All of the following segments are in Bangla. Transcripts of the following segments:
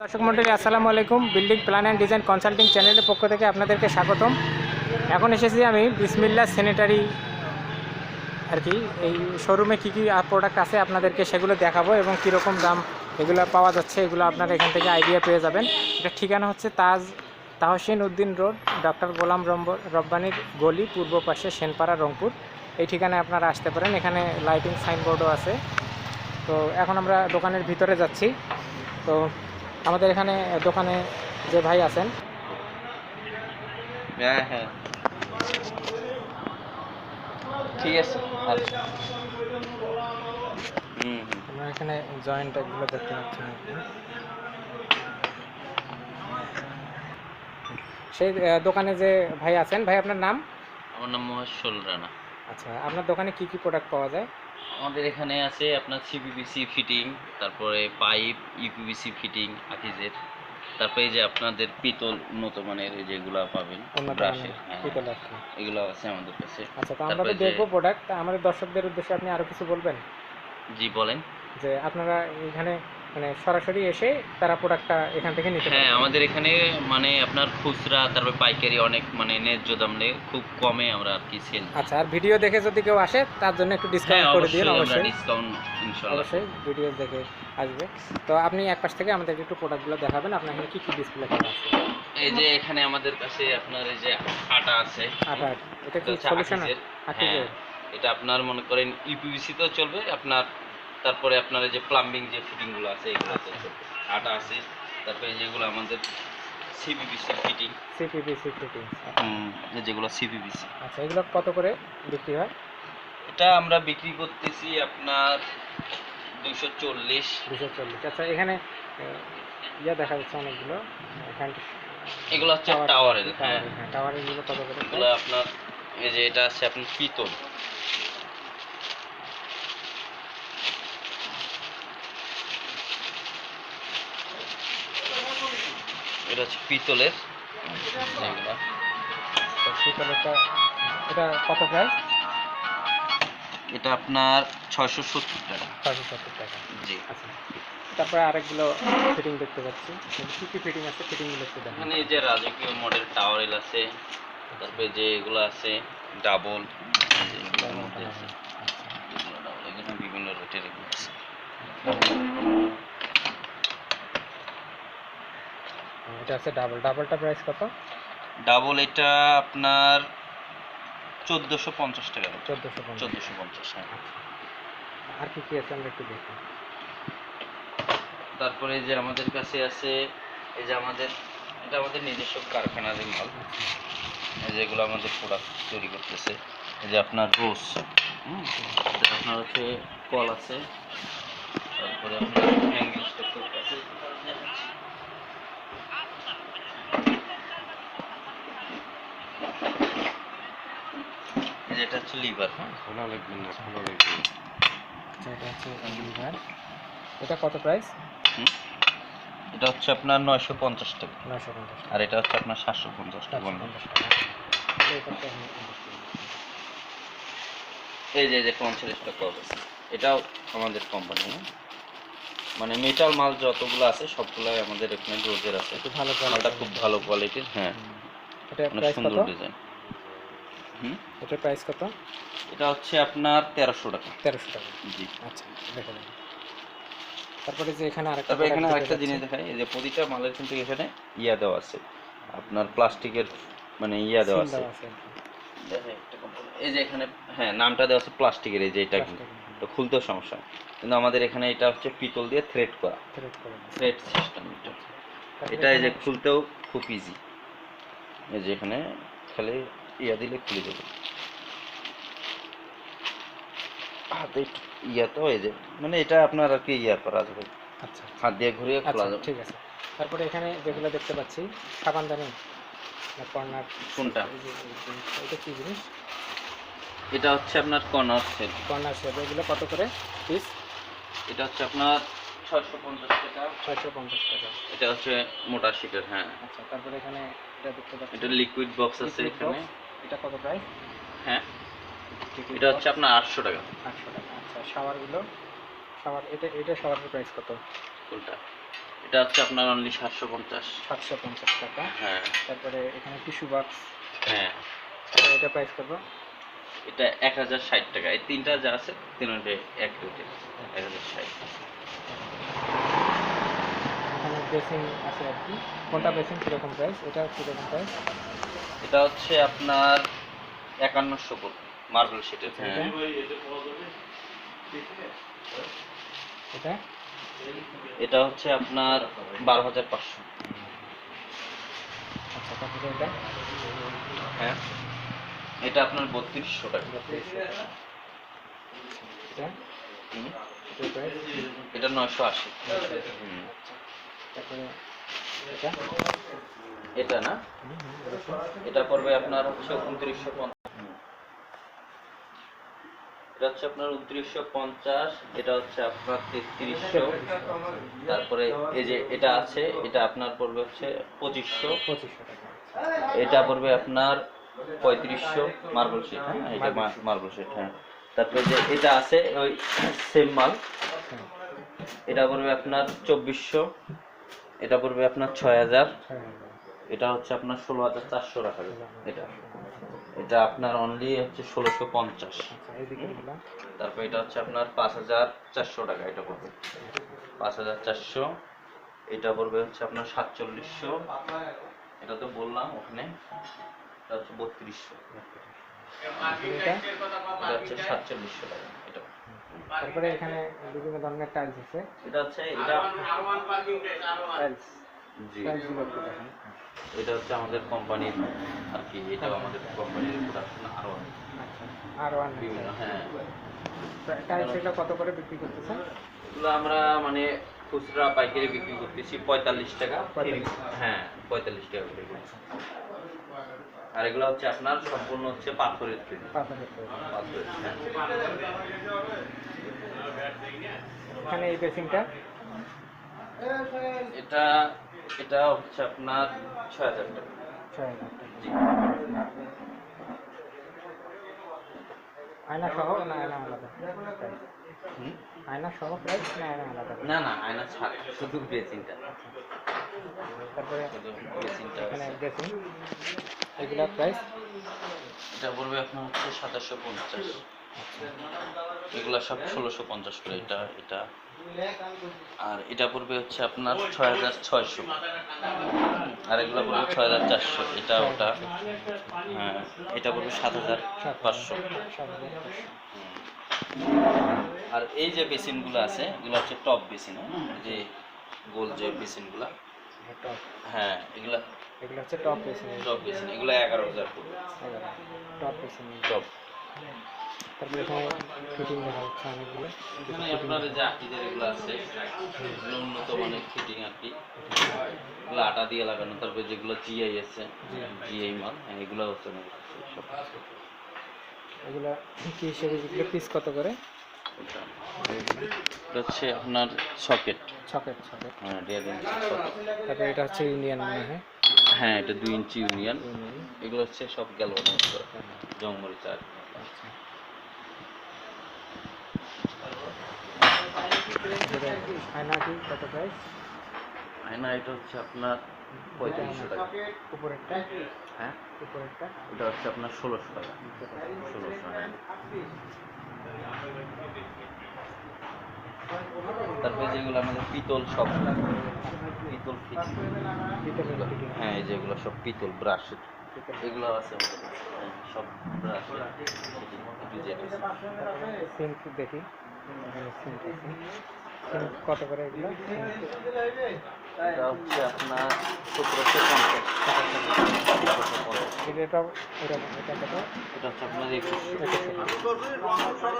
দর্শক মন্ডলী, আসসালামু আলাইকুম। Building plan and design consulting চ্যানেলের পক্ষ থেকে আপনাদেরকে স্বাগতম। এখন এসেছি আমি বিসমিল্লা স্যানিটারি আর কি, এই শোরুমে কী কী প্রোডাক্ট আছে আপনাদেরকে সেগুলো দেখাবো এবং কীরকম দাম এগুলো পাওয়া যাচ্ছে, এগুলো আপনারা এখান থেকে আইডিয়া পেয়ে যাবেন। এটা ঠিকানা হচ্ছে তাজ, তাহসিন উদ্দিন রোড ডক্টর গোলাম রব্বানির গলি, পূর্ব পাশে সেনপাড়া, রংপুর। এই ঠিকানায় আপনারা আসতে পারেন। এখানে লাইটিং সাইনবোর্ডও আছে। তো এখন আমরা দোকানের ভিতরে যাচ্ছি। তো আমাদের এখানে দোকানে যে ভাই আছেন। হ্যাঁ হ্যাঁ। ঠিক আছে হুম। আমরা এখানে জয়েন্ট এগুলো দেখতে পাচ্ছেন আপনি। সেই দোকানে যে ভাই আছেন ভাই আপনার নাম? আমার নাম রানা। আচ্ছা আপনার দোকানে কি কি প্রোডাক্ট পাওয়া যায়? আমাদের এখানে আছে আপনার সিপিবিসি ফিটিং তারপরে পাইপ ইউপিবিসি ফিটিং আকিজের। তারপরে এই যে আপনাদের পিতল উন্নত মানের এই যেগুলো পাবেন ব্রাশের হ্যাঁ। এগুলো আছে আমাদের কাছে। আচ্ছা তো আমরা তো দেখব প্রোডাক্ট আমাদের দর্শকদের উদ্দেশ্যে আপনি আরও কিছু বলবেন? জি বলেন। যে আপনারা এখানে মানে সরাসরি এসে তারা প্রোডাক্টটা এখান থেকে নিতে হ্যাঁ আমাদের এখানে মানে আপনার খুচরা তারপরে পাইকারি অনেক মানে ন্যায্য দামে খুব কমে আমরা আর কি সেল আচ্ছা আর ভিডিও দেখে যদি কেউ আসে তার জন্য একটু হ্যাঁ ডিসকাউন্ট করে দিন অবশ্যই ডিসকাউন্ট ইনশাআল্লাহ অবশ্যই ভিডিও দেখে আসবে। তো আপনি এক পাশ থেকে আমাদেরকে একটু প্রোডাক্টগুলো দেখাবেন আপনার এখানে কি কি ডিসপ্লে করা আছে? এই যে এখানে আমাদের কাছে আপনার এই যে আটা আছে আটা এটা কি সলিউশন হ্যাঁ, এটা আপনার মনে করেন ইউপিভিসি তো চলবে আপনার তারপরে আপনার এই যে প্লাম্বিং যে ফিটিংগুলো আছে এগুলোতে চলবে আটা আছে। তারপরে যেগুলো আমাদের সিপিভিসি ফিটিং সিপিপিসি ফিটিং হুম যেগুলো সিপিভিসি আচ্ছা এগুলো কত করে বিক্রি হয়? এটা আমরা বিক্রি করতেছি আপনার দুশো চল্লিশ। দুশো চল্লিশ। আচ্ছা এখানে ইয়ে দেখা যাচ্ছে অনেকগুলো। এখানে এগুলো হচ্ছে টাওয়ারের হ্যাঁ। হ্যাঁ টাওয়ারেরগুলো কত করে এগুলো আপনার এই যে এটা আছে আপনার পিতল। এটা হচ্ছে পিতলের শীতলটা এটা কত প্রাইস? এটা আপনার ছয়শো সত্তর টাকা। ছয়শো সত্তর টাকা। জি। আচ্ছা। তারপরে আরেকগুলো ফিটিং দেখতে পাচ্ছি। কী কী ফিটিং আছে ফিটিংগুলো একটু দেখেন। এখানে এই যে রাজকীয় মডেল টাওয়ারেল আছে তারপরে যে এগুলো আছে ডাবল এগুলোর মধ্যে আছে। এগুলো বিভিন্ন রেটের এগুলো আছে। এটা আছে ডাবল ডাবলটা প্রাইস কত? ডাবল এটা আপনার চোদ্দোশো পঞ্চাশ টাকা। চোদ্দোশো চোদ্দোশো পঞ্চাশ হ্যাঁ। আর কি কি আছে আমরা একটু দেখি। তারপরে এই যে আমাদের কাছে আছে এই যে আমাদের এটা আমাদের নিজস্ব কারখানার মাল। এই যেগুলো আমাদের প্রোডাক্ট তৈরি করতেছে। এই যে আপনার রোজ হুম? এটা আপনার হচ্ছে কল আছে তারপরে আপনার হ্যাঙ্গিং স্ট্রাকচার আছে এই যে এটা হচ্ছে লিভার হ্যাঁ আচ্ছা এটা হচ্ছে লিভার এটা কত প্রাইস হুম। এটা হচ্ছে আপনার নয়শো পঞ্চাশ টাকা। নয়শো পঞ্চাশ আর এটা হচ্ছে আপনার সাতশো পঞ্চাশ টাকা পঞ্চাশ টাকা। এই যে এই যে পঞ্চাশটা কব এটাও আমাদের কোম্পানি মানে মেটাল মাল যতগুলো আছে সবগুলাই আমাদের এখানে রোজের আছে। ভালো মালটা। খুব ভালো কোয়ালিটির হ্যাঁ। এটা সুন্দর কত? Design hmm. এটার প্রাইস কত? এটা হচ্ছে আপনার তেরোশো টাকা। তেরোশো টাকা। জি। আচ্ছা দেখে নিন। তারপরে যে এখানে আরেকটা তারপরে এখানে আরেকটা জিনিস। দেখাই এই যে প্রতিটা মালের কিন্তু এখানে ইয়া দেওয়া আছে। আপনার প্লাস্টিকের মানে ইয়া দেওয়া আছে। এই যে এখানে হ্যাঁ নামটা দেওয়া আছে প্লাস্টিকের এই যে এটা তো খুলতেও সমস্যা কিন্তু আমাদের এখানে এটা হচ্ছে পিতল দিয়ে থ্রেড করা। থ্রেড সিস্টেম এটা। এটা এই যে খুলতেও খুব ইজি এই যে এখানে খালি ইয়া দিলে খুলে যাবে। হাতে একটু ইয়া তো এই মানে এটা আপনার আর কি ইয়া করা যাবে। আচ্ছা। হাত দিয়ে ঘুরিয়ে খোলা আচ্ছা যাবে। ঠিক আছে। তারপরে এখানে যেগুলো দেখতে পাচ্ছি সাবানদানি কর্নার। কোনটা? এটা কি জিনিস? এটা হচ্ছে আপনার কর্নার সেট কর্নার এগুলো কত করে পিস? এটা হচ্ছে আপনার ছয়শো পঞ্চাশ টাকা। ছয়শো পঞ্চাশ টাকা। এটা হচ্ছে মোটা শিটের হ্যাঁ। আচ্ছা তারপরে এখানে এটা দেখতে পাচ্ছি। এটা লিকুইড বক্স আছে এখানে। এটা কত প্রাইস হ্যাঁ। এটা হচ্ছে আপনার আটশো টাকা। আটশো টাকা। আচ্ছা শাওয়ারগুলো? শাওয়ার এটা এটা শাওয়ারের প্রাইস কত? কোনটা? এটা হচ্ছে আপনার অনলি সাতশো পঞ্চাশ। সাতশো পঞ্চাশ টাকা। হ্যাঁ। তারপরে এখানে টিস্যু বক্স হ্যাঁ। এটা প্রাইস কত? এটা এক হাজার ষাট টাকা। এই তিনটা যা আছে তিনটে এক রেটে এক হাজার ষাট। এখানে বেসিন আছে আর কি। কোনটা বেসিন কীরকম প্রাইস এটা কীরকম প্রাইস এটা হচ্ছে আপনার একান্নশো মার্বেল শিটের হ্যাঁ এটা? হচ্ছে আপনার বারো হাজার পাঁচশো। আচ্ছা এটা? হ্যাঁ। এটা আপনার বত্রিশশো টাকা। এটা? নয়শো আশি। তারপরে এটা না। এটা পড়বে আপনার হচ্ছে উনত্রিশশো এটা হচ্ছে আপনার উনত্রিশশো পঞ্চাশ, এটা হচ্ছে আপনার তেত্রিশশো। তারপরে এই যে এটা আছে, এটা আপনার পড়বে হচ্ছে পঁচিশশো। এটা পড়বে আপনার পঁয়ত্রিশশো মার্বেল শিট হ্যাঁ? এটা মার্বেল শিট হ্যাঁ। তারপরে যে এটা আছে, ওই সেম মাল। এটা পড়বে আপনার চব্বিশশো। এটা পড়বে আপনার ছয় হাজার। এটা হচ্ছে আপনার ষোলো হাজার চারশো টাকা এটা। এটা আপনার অনলি হচ্ছে ষোলোশো পঞ্চাশ। আচ্ছা তারপর এটা হচ্ছে আপনার পাঁচ হাজার চারশো টাকা এটা পড়বে। পাঁচ হাজার চারশো এটা পড়বে হচ্ছে আপনার সাতচল্লিশশো। এটা তো বললাম ওখানে এটা হচ্ছে বত্রিশশো। এটা? এটা হচ্ছে সাতচল্লিশশো টাকা এটা। তারপরে এখানে বিভিন্ন ধরনের টাইলস আছে। এটা হচ্ছে এটা টাইলস জি। এটা হচ্ছে আমাদের কোম্পানির আর কি এটাও আমাদের কোম্পানির প্রোডাকশন আরও আচ্ছা আর ওয়ান বিভিন্ন হ্যাঁ। টাইলস এগুলো কত করে বিক্রি করতেছেন? এগুলো আমরা মানে খুচরা পাইকারি বিক্রি করতেছি পঁয়তাল্লিশ টাকা। হ্যাঁ পঁয়তাল্লিশ টাকা করে বিক্রি। আর এগুলো হচ্ছে আপনার সম্পূর্ণ হচ্ছে পাথরের তৈরি। পাথরের হ্যাঁ। এখানে এই বেসিনটা? এটা এটা হচ্ছে আপনার ছয় হাজার টাকা। ছয় হাজার টাকা। আয়না সহ না আয়না আলাদা? আয়না সহ প্রাইস না আয়না আলাদা? না না আয়না ছাড় শুধু বেসিনটা। তারপরে শুধু এখানে আছে। এগুলা প্রাইস? এটা পড়বে আপনার হচ্ছে সাতাশশো পঞ্চাশ। এগুলা সব ষোলোশো পঞ্চাশ করে এটা এটা আর এটা পড়বে হচ্ছে আপনার ছয় হাজার ছয়শো। আর এগুলো পড়বে ছয় হাজার চারশো। এটা ওটা হ্যাঁ এটা পড়বে সাত হাজার পাঁচশো। আর এই যে বেসিনগুলো আছে এগুলো হচ্ছে টপ বেসিন হ্যাঁ? যে গোল যে বেসিনগুলো। হ্যাঁ এগুলা এগুলো হচ্ছে টপ বেসিন। টপ বেসিন এগুলো এগারো হাজার পড়বে। Top basin. টপ। তারপরে এখানে ফিটিং দেখা যাচ্ছে অনেকগুলো। এখানে আপনার যে আটিদের এগুলো আছে উন্নত মানের ফিটিং আর কি এগুলো আটা দিয়ে লাগানো তারপরে যেগুলো জিআই আছে জিআই মাল হ্যাঁ, এগুলো হচ্ছে না এগুলো কি হিসেবে বিক্রি পিস কত করে? এটা হচ্ছে আপনার সকেট ছকেট ছকেট হ্যাঁ দেড় ইঞ্চি সকেট তারপরে এটা হচ্ছে ইন্ডিয়ান মনে হয়। হ্যাঁ এটা দুই ইঞ্চি ইউনিয়ন ইউনিয়ন এগুলো হচ্ছে সব গ্যালভানাইজ করা জংমরি চার আচ্ছা এটা আয়না কি কত প্রাইস আয়না এটা হচ্ছে আপনার পঁয়ত্রিশশো টাকা। উপরেরটা? হ্যাঁ? উপরেরটা? এটা হচ্ছে আপনার ষোলোশো টাকা। ষোলোশো তারপরে যেগুলো আমাদের পিতল সব পিতল হ্যাঁ যেগুলো সব পিতল ব্রাশ। এগুলো আছে আমাদের। সব ব্রাশ। দেখি। কত করে এগুলো এটা হচ্ছে আপনার সতেরোশো পঞ্চাশ এটা এটা কত এটা হচ্ছে আপনার একুশশো একুশশো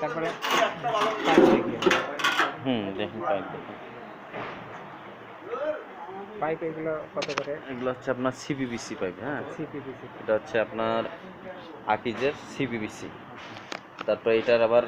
তারপরে পাইপ হুম দেখুন পাইপ দেখুন। পাইপ এগুলো কত করে? এগুলো হচ্ছে আপনার সিপিবিসি পাইপ হ্যাঁ? এটা হচ্ছে আপনার আকিজের সিপিবিসি তারপরে এটার আবার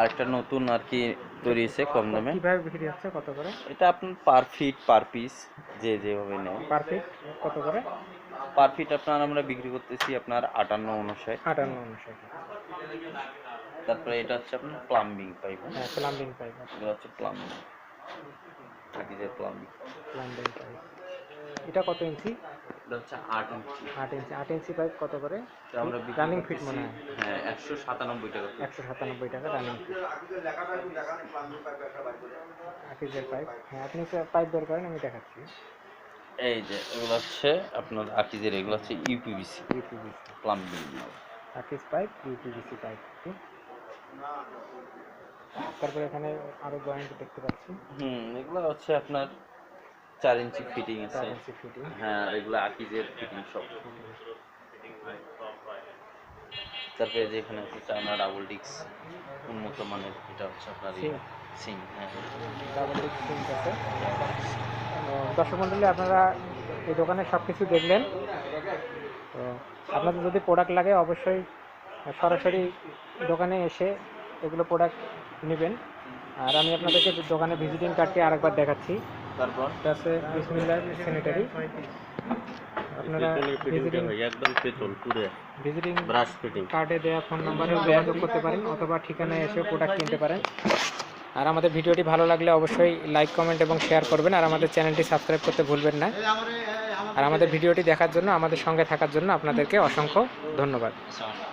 আরেকটা নতুন আর কি তৈরি হয়েছে কম দামে। কীভাবে বিক্রি হচ্ছে কত করে? এটা আপনার পার ফিট পার পিস যে যেভাবে নেয়। পার পিস কত করে? পার ফিট আপনার আমরা বিক্রি করতেছি আপনার আটান্ন উনষাট। আটান্ন অনুসারে তারপরে এটা হচ্ছে আপনার প্লাম্বিং পাইপ হ্যাঁ প্লাম্বিং পাইপ এগুলো হচ্ছে প্লাম্বিং আকিজের প্লাম্বিং প্লাম্বিং পাইপ এটা কত ইঞ্চি এটা হচ্ছে আট ইঞ্চি আট ইঞ্চি আট ইঞ্চি পাইপ কত করে? আমরা রানিং ফিট মনে হয়? হ্যাঁ একশো সাতানব্বই টাকা একশো সাতানব্বই টাকা রানিং ফিট আকিজের পাইপ হ্যাঁ আপনি পাইপ বের করেন আমি দেখাচ্ছি। এই যে এগুলো হচ্ছে আপনার আকিজের এগুলো হচ্ছে UPVC plumbing Akij pipe UPVC pipe তারপরে এখানে আরও জয়েন্ট দেখতে পাচ্ছি। হুম এগুলো হচ্ছে আপনার চার ইঞ্চি ফিটিং আছে। হ্যাঁ এগুলো আকিজের ফিটিং সব। তারপরে যে এখানে হচ্ছে চায়না ডাবল ডিক্স উন্নত মানের এটা হচ্ছে আপনার. সিং হ্যাঁ। ডাবল ডিস্ক সিঙ্ক আছে। দর্শক মণ্ডলী আপনারা এই দোকানে সব কিছু দেখলেন। তো আপনাদের যদি প্রোডাক্ট লাগে অবশ্যই সরাসরি দোকানে এসে এগুলো প্রোডাক্ট নেবেন। আর আমি আপনাদেরকে দোকানে ভিজিটিং কার্ডটি আরেকবার দেখাচ্ছি। তারপর? আছে বিসমিল্লার স্যানিটারি আপনারা ভিজিটিং একদম পেতল পুরে। ভিজিটিং ব্রাশ ফিটিং কার্ডে দেওয়া ফোন নম্বরে যোগাযোগ করতে পারেন অথবা ঠিকানায় এসে প্রোডাক্ট কিনতে পারেন। আর আমাদের ভিডিওটি ভালো লাগলে অবশ্যই লাইক কমেন্ট এবং শেয়ার করবেন আর আমাদের চ্যানেলটি সাবস্ক্রাইব করতে ভুলবেন না। আর আমাদের ভিডিওটি দেখার জন্য আমাদের সঙ্গে থাকার জন্য আপনাদেরকে অসংখ্য ধন্যবাদ। আলাইকুম।